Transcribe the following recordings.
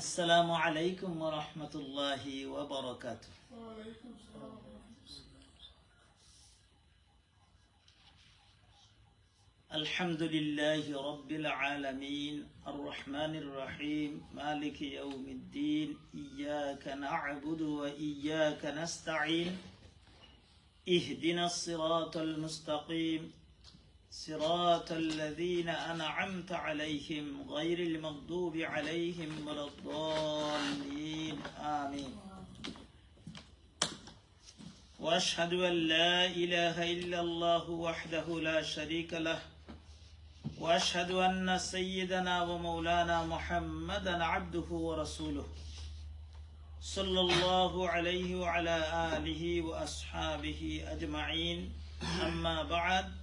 السلام عليكم ورحمة الله وبركاته. الحمد لله رب العالمين الرحمن الرحيم مالك يوم الدين إياك نعبد وإياك نستعين اهدنا الصراط المستقيم صراط الذين أنعمت عليهم غير المغضوب عليهم ولا الضالين. آمين. وأشهد أن لا إله إلا الله وحده لا شريك له. وأشهد أن سيدنا ومولانا محمدا عبده ورسوله. صلى الله عليه وعلى آله وأصحابه أجمعين. أما بعد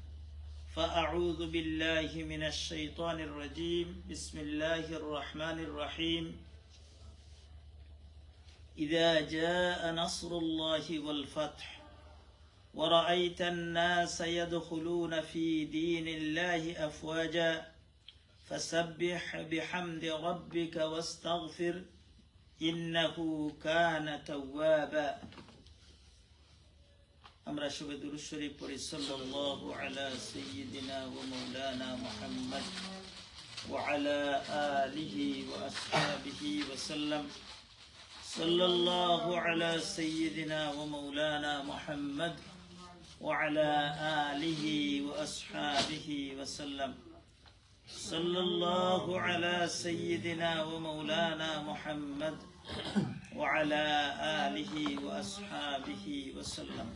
فأعوذ بالله من الشيطان الرجيم. بسم الله الرحمن الرحيم. إذا جاء نصر الله والفتح ورأيت الناس يدخلون في دين الله أفواجا فسبح بحمد ربك واستغفر إنه كان توابا. আমরা শুভে দুরুদ শরীফ পড়ি সাল্লাল্লাহু আলা সাইয়্যিদিনা ওয়া মাওলানা মুহাম্মদ ওয়া আলা আলিহি ওয়া আসহাবিহি ওয়া সাল্লাম সাল্লাল্লাহু আলা সাইয়্যিদিনা ওয়া মাওলানা মুহাম্মদ ওয়া আলা আলিহি ওয়া আসহাবিহি ওয়া সাল্লাম সাল্লাল্লাহু আলা সাইয়্যিদিনা ওয়া মাওলানা মুহাম্মদ وعلى آله وأصحابه وسلم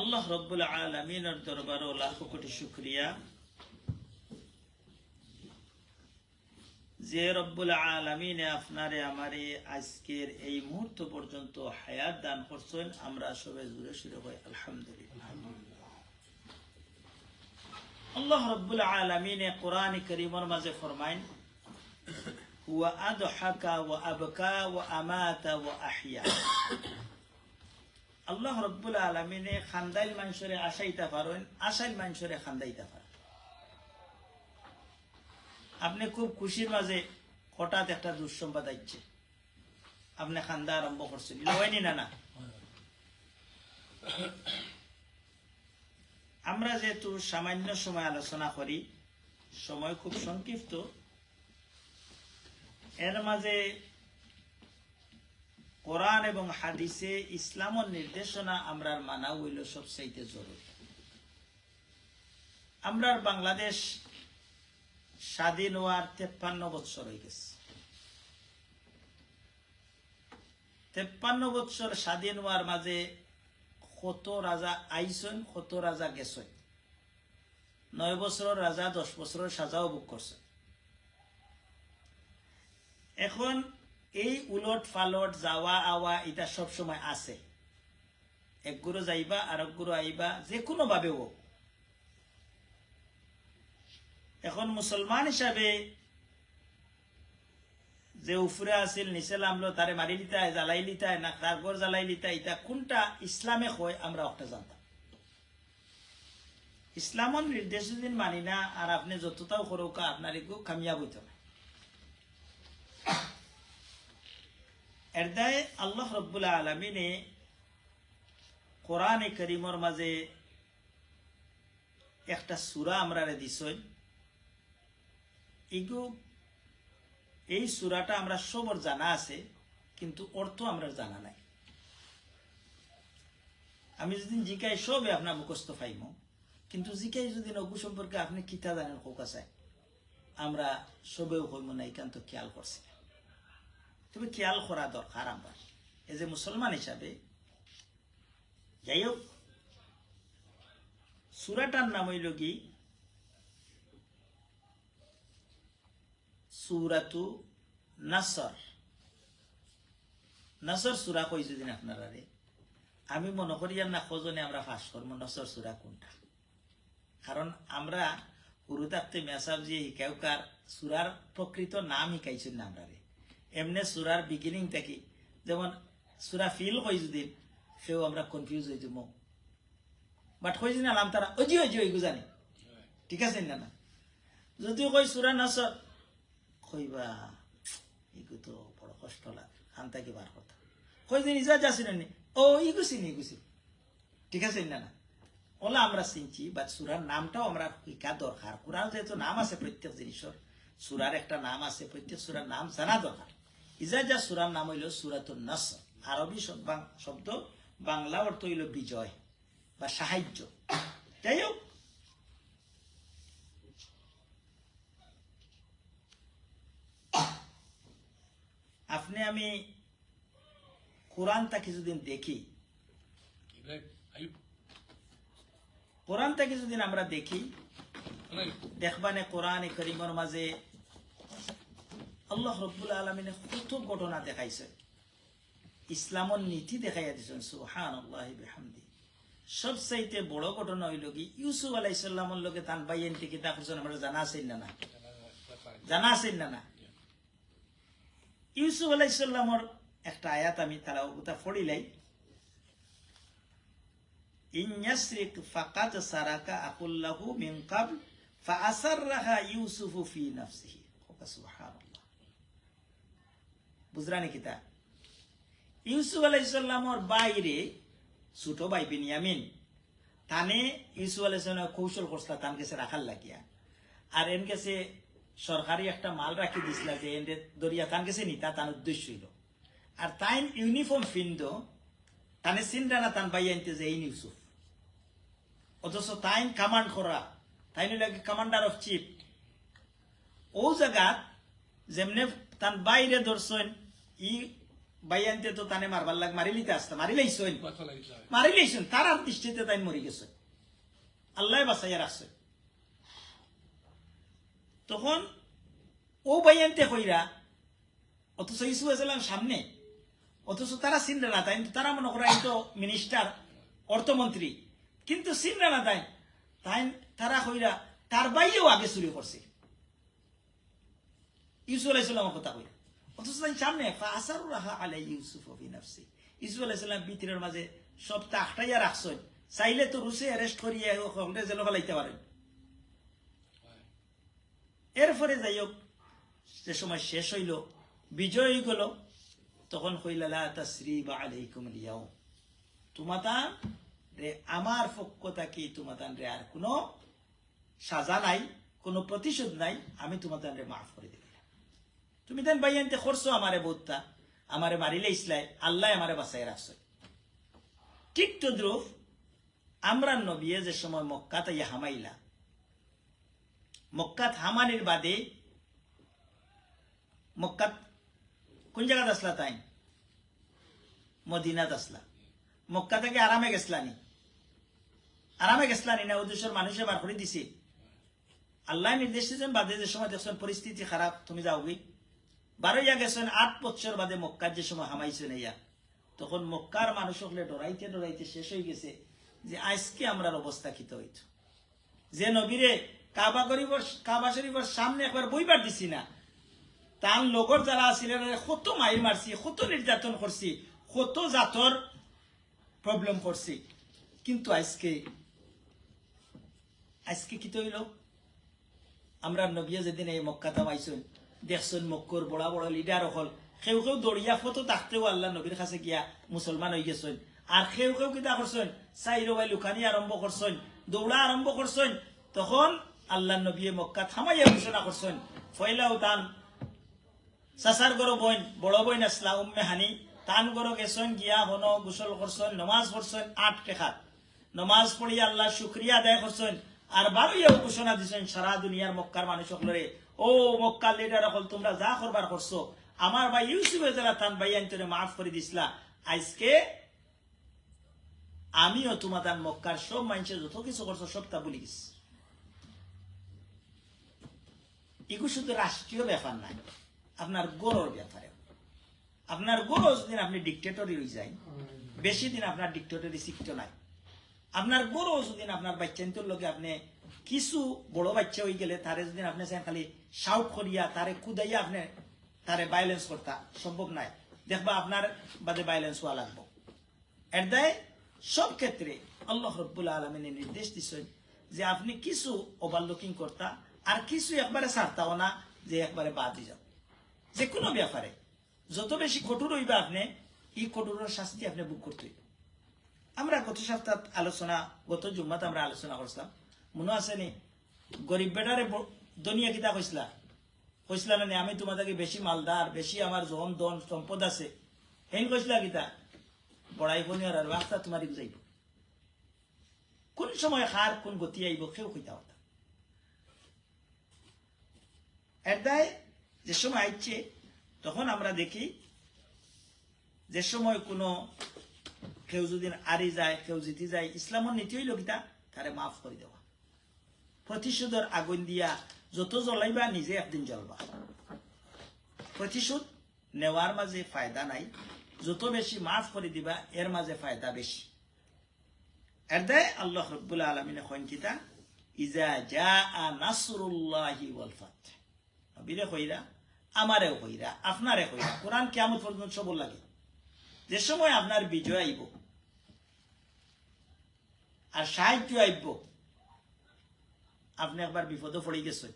আল্লাহ রব্বুল আলমিনের দরবারও লাখো কোটি শুক্রিয়া। যে রব্বুল আলমিনে আপনারে আমারে আজকের এই মুহূর্ত পর্যন্ত হায়াত দান করছেন, আমরা সবাই জুড়ে সুরে হই আলহামদুলিল্লাহ। আল্লাহ রব্বুল আলমিনে কোরআন করিমর মাঝে ফরমাইন খান্দাইল মানুষরে আসাইতে পারেন আপনি খুব খুশির মাঝে হঠাৎ একটা দুঃসম্বাদ আইছে আপনি খান্দা আরম্ভ করছেন লয়নি না না আমরা যেহেতু সামান্য সময় আলোচনা করি সময় খুব সংক্ষিপ্ত এর মাঝে কোরআন এবং হাদিসে ইসলামের নির্দেশনা আমরার মানা হইল সবচাইতে জরুরি। আমরার বাংলাদেশ স্বাধীন হওয়ার তেপ্পান্ন বৎসর হয়ে গেছে। তেপ্পান্ন বৎসর স্বাধীন হওয়ার মাঝে কত রাজা আইসন, কত রাজা গেছেন নয় বছরের রাজা, দশ বছরের সাজাও বুক করছেন। এখন এই উলট ফালট যাওয়া আওয়া এটা সব সময় আছে। এক গুরু যাইবা আর এক গুরু আইবা যে কোনো ভাবে এখন মুসলমান হিসাবে যে উফরে আছিল, নিচে নামলো, তারে মারি লিতায়, জ্বালাই লিতায়, না তার ঘর জ্বালাই লিতায়, এটা কোনটা ইসলামে হয়, আমরা একটা জানতাম ইসলামর নির্দেশ মানি না, আর আপনি যতটাও করুকা, আপনার একটু কামিয়াব হইতে এর দায় আল্লাহ রব্বুল আলমিনে কোরআনে করিমর মাঝে একটা সুরা আমরা দিছই ইগু, এই সুরাটা আমরা সবর জানা আছে, কিন্তু অর্থ আমরা জানা নাই। আমি যদি জিকাই সবে আপনার মুখস্থ পাইম, কিন্তু জিকাই যদি নগু সম্পর্কে আপনি কিতা জানেন কোকা চাই আমরা সবেও হইম না, একান্ত খেয়াল করছি। তবে খেয়াল করা দরকার আমার। এজ এ মুসলমান হিসাবে যাই হোক সুরাটার নাম হইল কি? সুরাতু নাসর। নাসর সুরা কই যদি আপনারা রে? আমি মনে করি আর না খোঁজনে আমরা ফাঁস করব, নসর সুরা কোনটা? কারণ আমরা গুরু থাকতে মেসাব যে হিকাউকার সুরার প্রকৃত নাম হিকাইছেন আমরা রে। এমনি সুরার বিগিনিং থেকে। যেমন সুরা ফিল কই যদি, সেও আমরা কনফিউজ হয়ে যাব। বাট কই যদি নাম তারা অজি অজি ওই গুজানি ঠিক আছে না যদিও কই সুরা নাসর কইবা ইগু তো বড় কষ্ট লাগে খান থাকি বার কথা কই দিন ইজা যাচ্ছি না, ও ইগুছি নি ইগুছি ঠিক আছে না না? ওলা আমরা চিনছি বাট সুরার নামটাও আমরা শিকা দরকার। কোরআন যেহেতু নাম আছে প্রত্যেক জিনিসের, সুরার একটা নাম আছে, প্রত্যেক সুরার নাম জানা দরকার। ইজা যা সুরার নাম হইল সুরাতুন নাস আরবি শব্দ বাংলা অর্থ হইল বিজয় বা সাহায্য যাই হোক আপনি আমি কোরআনটা কিছুদিন দেখি. কোরআনটা কিছুদিন আমরা দেখি. দেখবানে কোরআন করিমর মাঝে আল্লাহ রব্বুল আলমিনে কত ঘটনা দেখাইছে। ইসলামর নীতি দেখাইয়া দিছেন সুহান আল্লাহ বিহামদি। সবচাইতে বড় ঘটনা হইল কি, ইউসুফ আলাইসাল্লামর লগে তান বাইয়েন টিকে তা আমরা জানা আছেন না না? জানা আছেন না না? ইউসুফ আলাইসাল্লামর একটা আয়াত আমি তারা ওটা ফড়িলাই ইন ইয়াসরিক ফাকাদ সারাকা আকুল্লাহু মিন ক্বাবল ফাআসাররাহা ইউসুফু ফি নাফসিহি। সুবহানাল্লাহ। বুঝরানি কিতা ইউসুফ আলাইহিসসালামর বাইরে ছোট ভাই বিনিয়ামিন, তানে ইউসুফ আলাইহিসসালাম কৌশল করছিল তান কাছে রাখার লাগিয়া। আর এন কাছে সরকারি একটা মাল রাখি দিছিল যে এনে দরিয়া তান কাছে নিতা তার উদ্দেশ্য হইল। আর তাইন ইউনিফর্ম ফিন্দ তানে চিন্তা না তান বাই আনতে যে এই ইউসুফ। অথচ তাইন কামান্ড করা, তাইন লাগে কমান্ডার অফ চিফ ও জায়গাত যেমনে তান বাইরে ধরছেন ই বাই আনতে তো তানে মারবার লাগ মারি লিতে আসতে মারি right? মারি লাইছেন তার আর দৃষ্টিতে তাই মরি গেছে। আল্লাহ বাসাইয়া রাখছে। তখন ও বাইয়ান্তে কইরা অথচ ইসু আসালাম সামনে অথচ তারা চিন্তা না তাই তারা মনে করে তো মিনিস্টার অর্থমন্ত্রী। কিন্তু চিন্তা না তাই তাই তারা কইরা তার বাইয়েও আগে চুরি করছে। ইউসুফ আলাইসাল্লামের কথা কইরা। অথচ মাঝে রাখছেন। চাইলে তো রুসে অ্যারেস্ট করিয়া কংগ্রেস ফেলাইতে পারেন। এরপরে যাই হোক, যে সময় শেষ হইল, বিজয় গেল, তখন কইলা তাশ্রী বা আলাইকুম লিয়াও তোমাতান রে আমার পক্ষ থাকি তোমাতান রে আর কোনো সাজা নাই, কোনো প্রতিশোধ নাই, আমি তোমাতান রে মাফ করে দিলাম। তুমি দেন ভাই আনতে করছ আমারে বোধটা আমারে মারিলে ইসলাই আল্লাহ আমারে বাঁচাই রাখছো। ঠিক তো তদ্রুপ আমরা নবিয়ে যে সময় মক্কাতে ইয়া হামাইলা। মক্কাত হামানির বাদে মক্কাত কোন জায়গাত আসলা তাই মদিনাত আসলা। মক্কা থেকে আরামে গেছলানি আরামে গেছলানি না, উদ্দেশ্যের মানুষে বার করে দিছে। আল্লাহ নির্দেশ দিয়েছেন, বাদে যে সময় দেখছেন পরিস্থিতি খারাপ, তুমি যাওগি বারো ইয়া গেছেন আট বছর বাদে মক্কার যে সময় হামাইছেন ইয়া তখন মক্কার মানুষ হলে ডরাইতে ডরাইতে শেষ হয়ে গেছে যে আজকে আমরার অবস্থা খিত হইত। যে নবীরে কাবা গরিবর কাবা শরীফের সামনে একবার বইবার দিছি না তার লগর যারা আছিলেন কত মাইর মারছি কত নির্যাতন করছি কত জাতর প্রবলেম করছি। কিন্তু আজকে আজকে কি তৈল? আমরা নবিয়া যেদিন এই মক্কা তামাইছেন দেখছেন মক্কর বড় বড় লিডার হল কেউ কেউ দড়িয়া ফটো থাকতেও আল্লাহ নবীর কাছে গিয়া মুসলমান হয়ে গেছেন। আর কেউ কেউ কিতা করছেন চাইরো ভাই লুকানি আরম্ভ করছেন দৌড়া আরম্ভ করছেন তখন আল্লাহ নবী মক্কা থামাইয়া ঘোষণা করছেন ফয়লাও তান। চাচার গরো বইন, বড় বইন আসলা উম্মে হানি। তান গরো গেছেন, গিয়া হন, গোসল করছেন নমাজ পড়ছেন আট টেকাত নমাজ পড়ি আল্লাহ শুক্রিয়া আদায় করছেন আর বারো ইয়াও ঘোষণা দিছেন, সারা দুনিয়ার মক্কার মানুষ সকলরে ও মক্কার লিডার হল তোমরা যা করবার করছ, আমার ভাই ইউসুফে যারা তান ভাই আন্তরে মাফ করে দিছিলা। আজকে আমিও তোমাদের মক্কার সব মানুষের যত কিছু করছ সব তা বলি গেছি। এগুলো শুধু রাষ্ট্রীয় ব্যাপার নাই আপনার গরর ব্যাপারে। আপনার গরো যদি আপনি ডিকটেটরি হয়ে যায়, বেশি দিন আপনার ডিকটেটরি শিখত নাই। আপনার গরো যদি আপনার বাচ্চান্তর লগে আপনি কিছু বড় বাচ্চা হয়ে গেলে তারে যদি আপনি চান খালি শাউট করিয়া, তারে কুদাইয়া আপনি তারে ভাইলেন্স করতা সম্ভব নাই। দেখবা আপনার বাদে ভাইলেন্স হওয়া লাগবো। এর দায় সব ক্ষেত্রে আল্লাহ রব্বুল আলমিনের নির্দেশ দিচ্ছেন যে আপনি কিছু ওভারলুকিং করতা আর কিছু একবারে ছাড়তাও না, যে একবারে বাদ যাও। যে কোনো ব্যাপারে। যত বেশি কঠোর হইবা আপনি, এই কঠোরের শাস্তি আপনি বুক করতে হইবে। আমরা গত সপ্তাহ আলোচনা, গত জুম্মাতে আমরা আলোচনা করছিলাম মনে আছে নি? গরিব বেটারে দুনিয়া কিতা কইসলা কইসলা না আমি তোমাদেরকে বেশি মালদার বেশি আমার জন দন সম্পদ আছে। হেন কইসলা কিতা? বড়াই বনি আর রাস্তা তোমার যাইব কোন সময় হার কোন গতি আইব কেউ কইতা হতা এরদায় যে সময় আইছে তখন আমরা দেখি যে সময় কোনো কেউ যদি আরি যায় কেউ জিতি যায়, ইসলামের নীতি হইল কিতা তারে মাফ করে দেওয়া। প্রতিশোধের আগুন দিয়া যত জ্বলাইবা, নিজে একদিন জ্বলবা। প্রতিশোধ নেওয়ার মাঝে ফায়দা নাই। যত বেশি মাফ করে দিবা, এর মাঝে ফায়দা বেশি। এর দেয় আল্লাহ রব্বুল আলমিনে কইন কিতা ইজা যা নাসরুল্লাহি ওয়াল ফাত। নবীরে কইরা, আমারেও কইরা, আপনারে কইরা। কোরআন কিয়ামত পর্যন্ত সবর লাগে। যে সময় আপনার বিজয় আইব আর সাহায্য আইব। আপনি একবার বিপদে পড়ে গেছেন।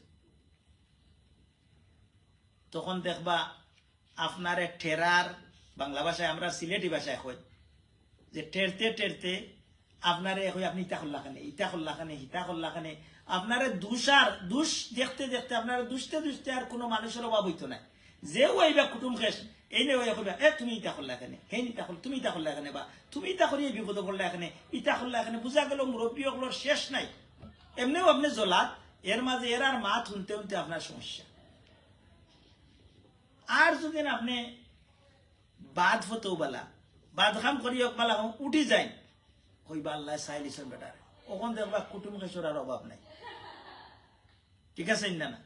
তখন দেখবা আপনার ঠেরার, বাংলা ভাষায় আমরা সিলেটি ভাষায় কই, যে টেরতে টেরতে আপনারে কই, আপনি ইতা করলা খানে ইটা করলা খানে হিতা করলা খানে আপনারে দুষার দুষ দেখতে দেখতে, আপনার দুষতে দুষতে আর কোনো মানুষের অভাব হইতো না। যে ওইবা কুটুম খেস এই নে ওই কইবা এ, তুমি ইটা করলা খানে হে ইটা করল তুমি ইটা করলা খানে বা? তুমি ইটা করি এই বিপদ করলা এখানে ইটা করলা এখানে বুঝা গেল মুরব্বী ওগুলোর শেষ নাই। এমনিও আপনি জলাত, এর মাঝে এর আর মাত শুনতে শুনতে আপনার সমস্যা। আর যদি আপনি বাদ হতেও বেলা বাদ খাম করি বেলা উঠি যায় কইবা আল্লাহ চাইলিছন বেটার। ওখান দেখবা কুটুম খেসরার অভাব নাই। ঠিক আছে না?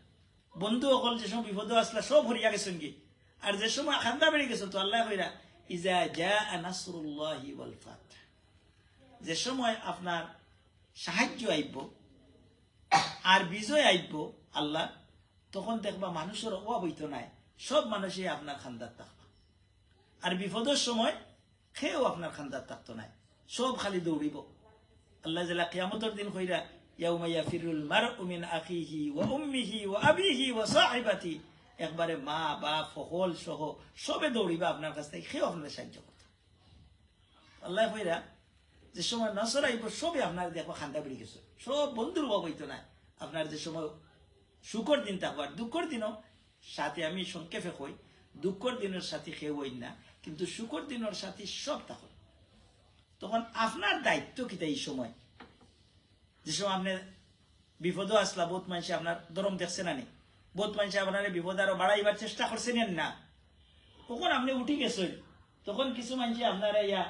বন্ধু অকল যে সময় বিপদ আসলা, সব হরিয়া গেছেন কি? আর যে সময় খান্দা বেড়ে গেছে তো আল্লাহ কইরা, ইজা যা নাসরুল্লাহি ওয়াল ফাত। যে সময় আপনার সাহায্য আইব, আর বিজয় আইব আল্লাহ, তখন দেখবা মানুষের অভাব হইতো নাই। সব মানুষই আপনার খান্দার থাকবা আর বিপদের সময় খেয়েও আপনার খান্দার থাকতো নাই। সব খালি দৌড়িব। আল্লাহ জেলা কিয়ামতের দিন কইরা, ইয়াউমা ইয়াফিরুল মারউ মিন আখিহি ওয়া উম্মিহি ওয়া আবিহি ওয়া সাহিবাতি একবারে মা, বাপ ফহল সহ সবে দৌড়িবা আপনার কাছ থেকে খেয়েও আপনার সাহায্য করতে আল্লাহ ভাইরা যে সময় নসর আইব, সবে আপনার দেখো খান্দা বেড়ে গেছে। সব বন্ধুর অভাব হইতো না। আপনার যে সময় সুখর দিন থাকব, আর দুঃখর দিনও সাথে আমি সংক্ষেপে কই, দুঃখর দিনের সাথে খেয়ে হই না, কিন্তু সুখর দিনের সাথে সব থাকো তখন আপনার দায়িত্ব কিতা এই সময়? যে সময় আপনি বিপদও আসলা, বহুত মানুষে আপনার দরম দেখছে না নি? বহুত মানুষে আপনার বিপদ আরও বাড়াইবার চেষ্টা করছেন না। তখন আপনি উঠি গেছেন? তখন কিছু মানুষে আপনার ইয়া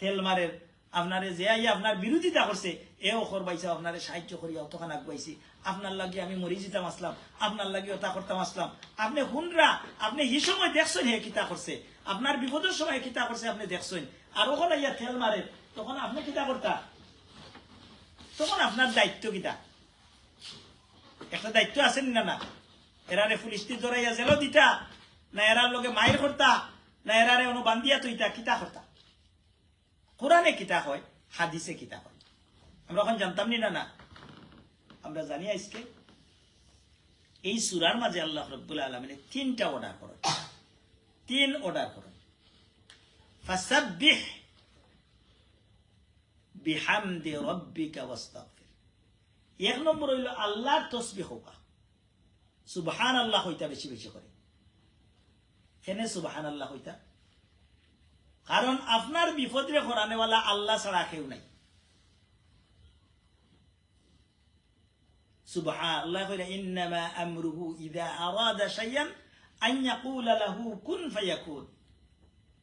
তেল মারের আপনারে যে ইয়া আপনার বিরোধিতা করছে এও করবাইছে আপনারে সাহায্য করিয়া অতখান আগুয়াইছি। আপনার লাগে আমি মরি যেতাম আসলাম, আপনার লাগে ওটা করতাম আসলাম। আপনি হুনরা, আপনি হি সময় দেখছেন হে কিতা করছে। আপনার বিপদের সময় কিতা করছে আপনি দেখছেন। আর ওখানে ইয়া তেল মারে, তখন আপনি কিতা করতা? তখন আপনার দায়িত্ব কিতা? একটা দায়িত্ব আছে না না? এরারে পুলিশটি ধরাইয়া জেল দিতা, না এরার লগে মায়ের করতা, না এরারে অনু বান্দিয়া তুইতা কিতা করতা? কোরআনে কিতা হয় হাদিসে কিতা হয় আমরা এখন জানতাম নি না? না আমরা জানি আজকে, এই সুরার মাঝে আল্লাহ রব্বুল আলমিনে তিনটা অর্ডার করেন। তিন অর্ডার করেন। ফাসাব্বিহ বিহামদি রব্বিকা ওয়াস্তাগফির। এক নম্বর হইল আল্লাহর তসবিহ হোকা সুবহান আল্লাহ হইতা বেশি বেশি করে। কেনে সুবহান আল্লাহ হইতা? কারণ আপনার বিপদে করানেওয়ালা আল্লাহ ছাড়া কেউ নাই। কুন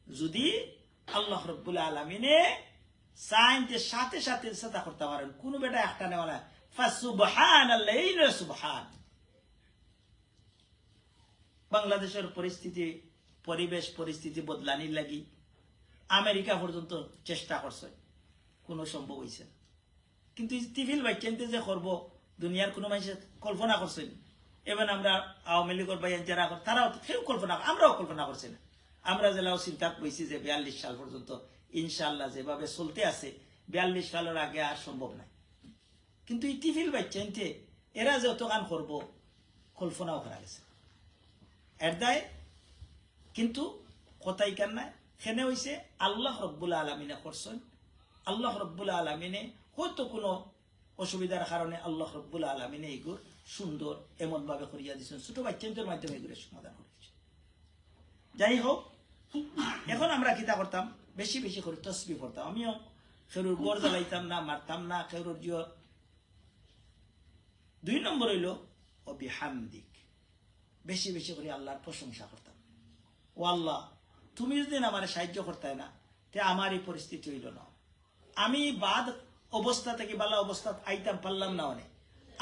যদি আল্লাহ সাথে সাথে করতে পারেন, কোন বেটা একটা নেওয়ালা ফাসুবহান আল্লাহ সুবহান। বাংলাদেশের পরিস্থিতি, পরিবেশ পরিস্থিতি বদলানির লাগি আমেরিকা পর্যন্ত চেষ্টা করছে। কোনো সম্ভব হয়েছে কিন্তু টিফিল বাইকেন্তে যে করব, দুনিয়ার কোনো মানুষ কল্পনা করছেন এবার আমরা আওয়ামী লীগের বাইন যারা তারাও কেউ কল্পনা আমরাও কল্পনা করছি না। আমরা জেলাও চিন্তা করছি যে বিয়াল্লিশ সাল পর্যন্ত ইনশাল্লাহ যেভাবে চলতে আছে, বিয়াল্লিশ সালের আগে আর সম্ভব নাই। কিন্তু এই টিফিল বাইকেন্তে এরা যে অত গান করব, কল্পনাও করা গেছে। এর কিন্তু কথাই কেন নাই। সেনে হয়েছে আল্লাহ রব্বুল আলমিনে করছেন। আল্লাহ রব্বুল আলমিনে হয়তো কোনো অসুবিধার কারণে আল্লাহ রব্বুল আলমিনে এগুলো সুন্দর এমন ভাবে করিয়া দিচ্ছেন ছোট বাচ্চাদের মাধ্যমে এগুলো সমাধান করেছে। যাই হোক, এখন আমরা কিতা করতাম? বেশি বেশি করে তসবি করতাম আমিও খেরুর গড় জ্বালাইতাম না, মারতাম না জিও দুই নম্বর হইল অবিহামদিক বেশি বেশি করে আল্লাহর প্রশংসা করতাম। ও আল্লাহ তুমি যদি আমার সাহায্য করতে না, তে আমার এই পরিস্থিতি হইল না। আমি বাদ অবস্থা থেকে বালা অবস্থা আইতাম, পারলাম না অনেক।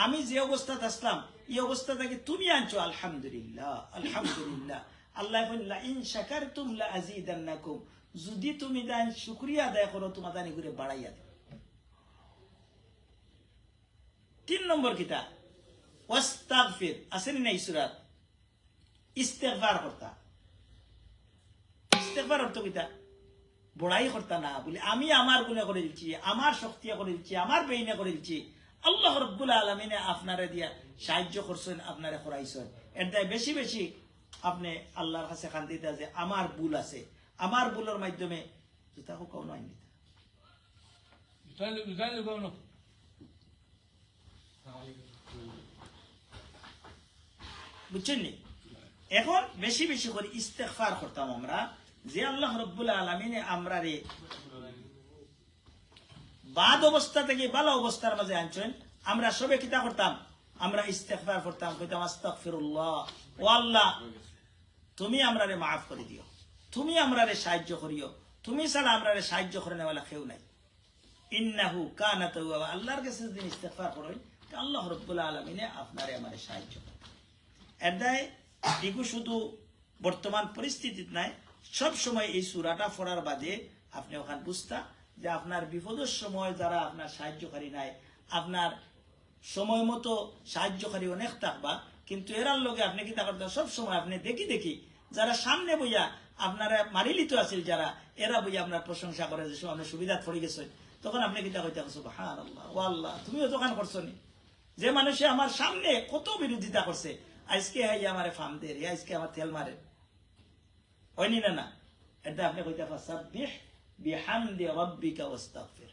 আমি যে অবস্থাতে আসলাম এই অবস্থা থেকে তুমি আনছো, আলহামদুলিল্লাহ আলহামদুলিল্লাহ। আল্লাহ বললা ইন শাকার তুমলা আজিদান্নাকুম যদি তুমি দান শুক্রিয়া আদায় করো তোমার দানি করে বাড়াইয়া দেব। তিন নম্বর কিতা ওয়াস্তাগফির, আসেনি না ইসুরাত ইস্তেগফার করতা। ইস্তেগফার অর্থ কিতা বড়াই করতা না বলে আমি আমার গুণে করে দিচ্ছি আমার শক্তি করে দিচ্ছি আমার বেইনে করে দিচ্ছি। আল্লাহ রব্বুল আলমিনে আপনারে দিয়া সাহায্য করছেন আপনারে করাইছেন এর দায় বেশি বেশি আপনি আল্লাহর কাছে খান্দিতে যে আমার ভুল আছে। আমার ভুলের মাধ্যমে জুতা হোক Dale, dale, বুঝছেন নি? এখন বেশি বেশি করে ইস্তেগফার করতাম আমরা, যে আল্লাহ রব্বুল আলমিনে আমরা রে বাদ অবস্থা থেকে ভালো অবস্থার মাঝে আনছেন, আমরা সবে কিতা করতাম? আমরা ইস্তেগফার করতাম, কইতাম, আস্তাগফিরুল্লাহ, ও আল্লাহ, তুমি আমরা রে মাফ করে দিও, তুমি আমরা রে সাহায্য করিও, তুমি ছাড়া আমরা রে সাহায্য করে নেওয়ালা কেউ নাই। ইন্নাহু কানা তাওয়াবা, আল্লাহর কাছে যদি ইস্তেগফার করেন আল্লাহ রব্বুল আলমিনে আপনারে আমারে সাহায্য করে এর দায় এগু শুধু বর্তমান পরিস্থিতিত নাই, সব সময় এই সুরাটা পড়ার বাদে আপনি ওখান বুঝতা যে আপনার বিপদের সময় যারা আপনার সাহায্যকারী নাই, আপনার সময় মতো সাহায্যকারী অনেক থাকবা, কিন্তু এরার লগে আপনি কি করতে সব সময় আপনি দেখি দেখি যারা সামনে বইয়া আপনারা মারিলিত আছিল যারা, এরা বইয়া আপনার প্রশংসা করে যে আপনি সুবিধা পড়ে গেছেন তখন আপনি কিতা কইতে হান আল্লাহ ও আল্লাহ তুমিও দোকান করছ নি যে মানুষে আমার সামনে কত বিরোধিতা করছে আজকে হাই আমার ফার্ম দে রে আজকে আমার তেল মারে। হয়নি না না এটা আপনি কইতে ফাসাব্বিহ বিহামদি রাব্বিকা ওয়াস্তাগফির।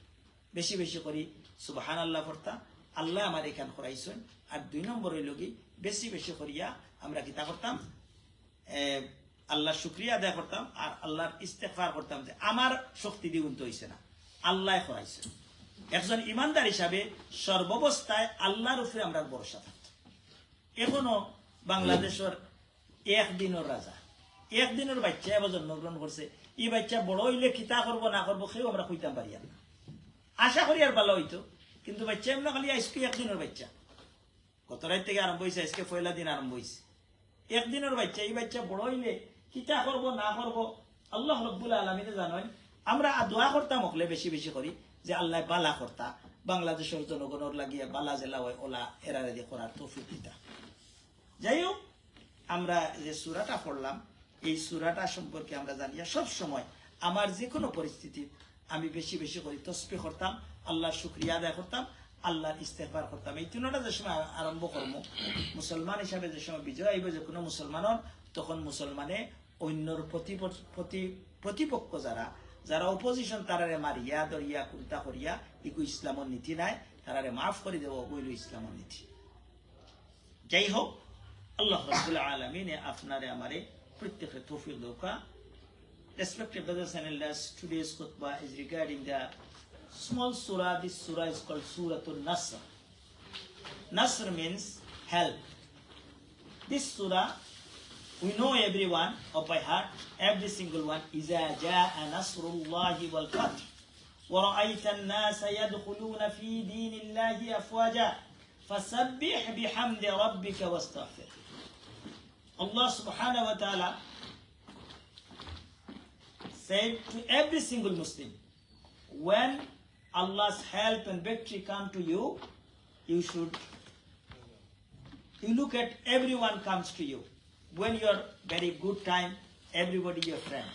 বেশি বেশি করি সুবহানাল্লাহ পড়তা আল্লাহ আমার এখান করাইছেন। আর দুই নম্বর হইল কি বেশি বেশি করিয়া আমরা কিতা করতাম? এ, আল্লাহর শুক্রিয়া আদায় করতাম আর আল্লাহর ইস্তেফার করতাম যে আমার শক্তি দ্বিগুণ তো হইছে না আল্লাহ করাইছে। একজন ইমানদার হিসাবে সর্বাবস্থায় আল্লাহর উপরে আমরা ভরসা থাকতাম। এখনও বাংলাদেশের একদিনের রাজা। একদিনের বাচ্চা এবার জন্মগ্রহণ করছে। এই বাচ্চা বড় হইলে খিতা করব, না করব, সেও আমরা কইতাম পারি না। আশা করি আর ভালো হইতো, কিন্তু বাচ্চা এমনি খালি আজকে একদিনের বাচ্চা। গত রাত থেকে আরম্ভ হয়েছে আজকে পয়লা দিন আরম্ভ হয়েছে একদিনের বাচ্চা, এই বাচ্চা বড় হইলে কিতা করব, না করব, আল্লাহ রব্বুল আলমিনে জানেন, আমরা দোয়া করতাম হকলে বেশি বেশি করি যে আল্লাহ বালা করতা, বাংলাদেশের জনগণের লাগিয়ে বালা জেলা হয়, ওলা দিয়ে করার তৌফিক দিতা। যাই হোক আমরা যে সুরাটা পড়লাম, এই সুরাটা সম্পর্কে আমরা জানিয়া সব সময় আমার যে কোনো পরিস্থিতি আমি বেশি বেশি করে তসপি করতাম, আল্লাহর শুক্রিয়া আদায় করতাম, আল্লাহর ইস্তেফার করতাম। এই তিনটা যে সময় আরম্ভ করব, মুসলমান হিসাবে যে সময় বিজয় আইব যে কোনো মুসলমানের তখন মুসলমানে অন্যর প্রতিপ- প্রতি- প্রতিপক্ষ যারা যারা অপোজিশন তারারে মারিয়া দরিয়া কুন্তা করিয়া ইকু ইসলামের নীতি নাই, তারারে মাফ করে দেব, ওইল ইসলামের নীতি। যাই হোক আল্লাহ রব্বুল আলমিনে আপনারে আমারে প্রত্যেকের তৌফিক দৌকা Respected brothers and elders, today's khutbah is regarding the small surah. This surah is called Suratul Nasr. Nasr means help. This surah, we know everyone of by heart, every single one. إذا جاء نصر الله والفتح ورأيت الناس يدخلون في دين الله أفواجا فسبح بحمد ربك واستغفر Allah subhanahu wa ta'ala said to every single Muslim, when Allah's help and victory come to you, you should you look at everyone comes to you. When you're very good time, everybody your friends.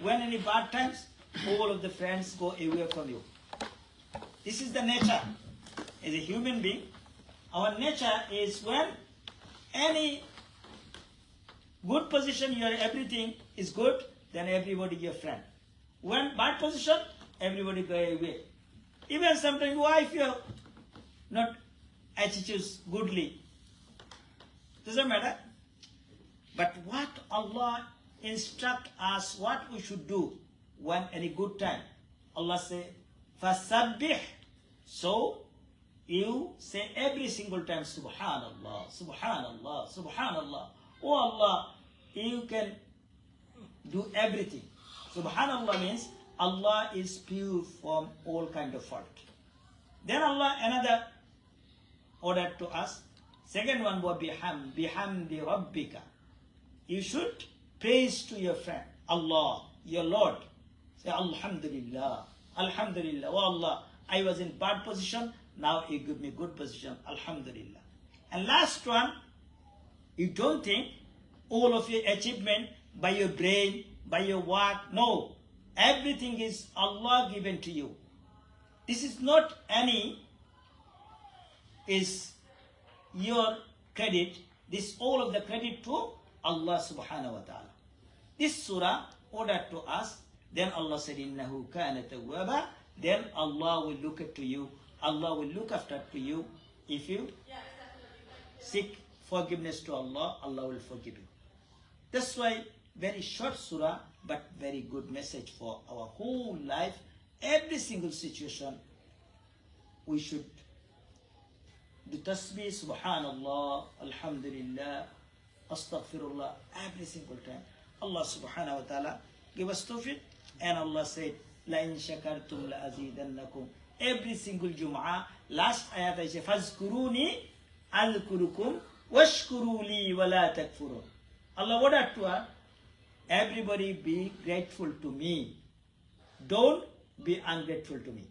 When any bad times, all of the friends go away from you. This is the nature. As a human being, Our nature is when any good position, your everything is good, then everybody your friend. When bad position, everybody go away. Even sometimes wife you not attitudes goodly. Doesn't matter. But what Allah instruct us what we should do when any good time. Allah say, Fasabbih. So you say every single time Subhanallah, Subhanallah, Subhanallah. Oh Allah, you can do everything. Subhanallah means Allah is pure from all kind of fault. Then Allah another order to us. Second one was biham, bihamdi rabbika. You should praise to your friend, Allah, your Lord. Say Alhamdulillah, Alhamdulillah. Oh Allah, I was in bad position, now you give me good position, Alhamdulillah. And last one, you don't think all of your achievement by your brain, by your work. No, everything is Allah given to you. This is not any is your credit. This all of the credit to Allah subhanahu wa ta'ala. This surah ordered to us. Then Allah said, Innahu kana tawwaba. Then Allah will look at to you. Allah will look after to you. If you seek forgiveness to Allah, Allah will forgive you. That's why very short surah, but very good message for our whole life. Every single situation, we should do tasbih, subhanallah, alhamdulillah, astaghfirullah, every single time. Allah subhanahu wa ta'ala give us tawfiq. And Allah said, shakartum la azidannakum. Every single Jum'ah, last ayat I say, Fazkuruni alkurukum washkuruli wa la takfurun. Allah ordered to everybody be grateful to me. Don't be ungrateful to me.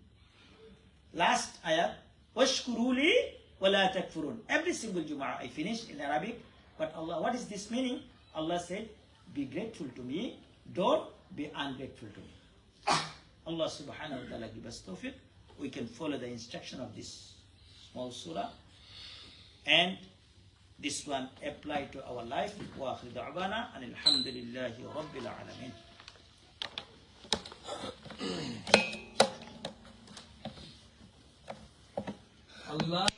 Last ayat, washkuruli wa la takfurun. Every single Jum'ah I finish in Arabic, but Allah, what is this meaning? Allah said, be grateful to me, don't be ungrateful to me. Allah subhanahu wa ta'ala give us tawfiq. We can follow the instruction of this small surah. And this one apply to our life. Wa akhir da'wana and alhamdulillahi rabbil alamin. Allah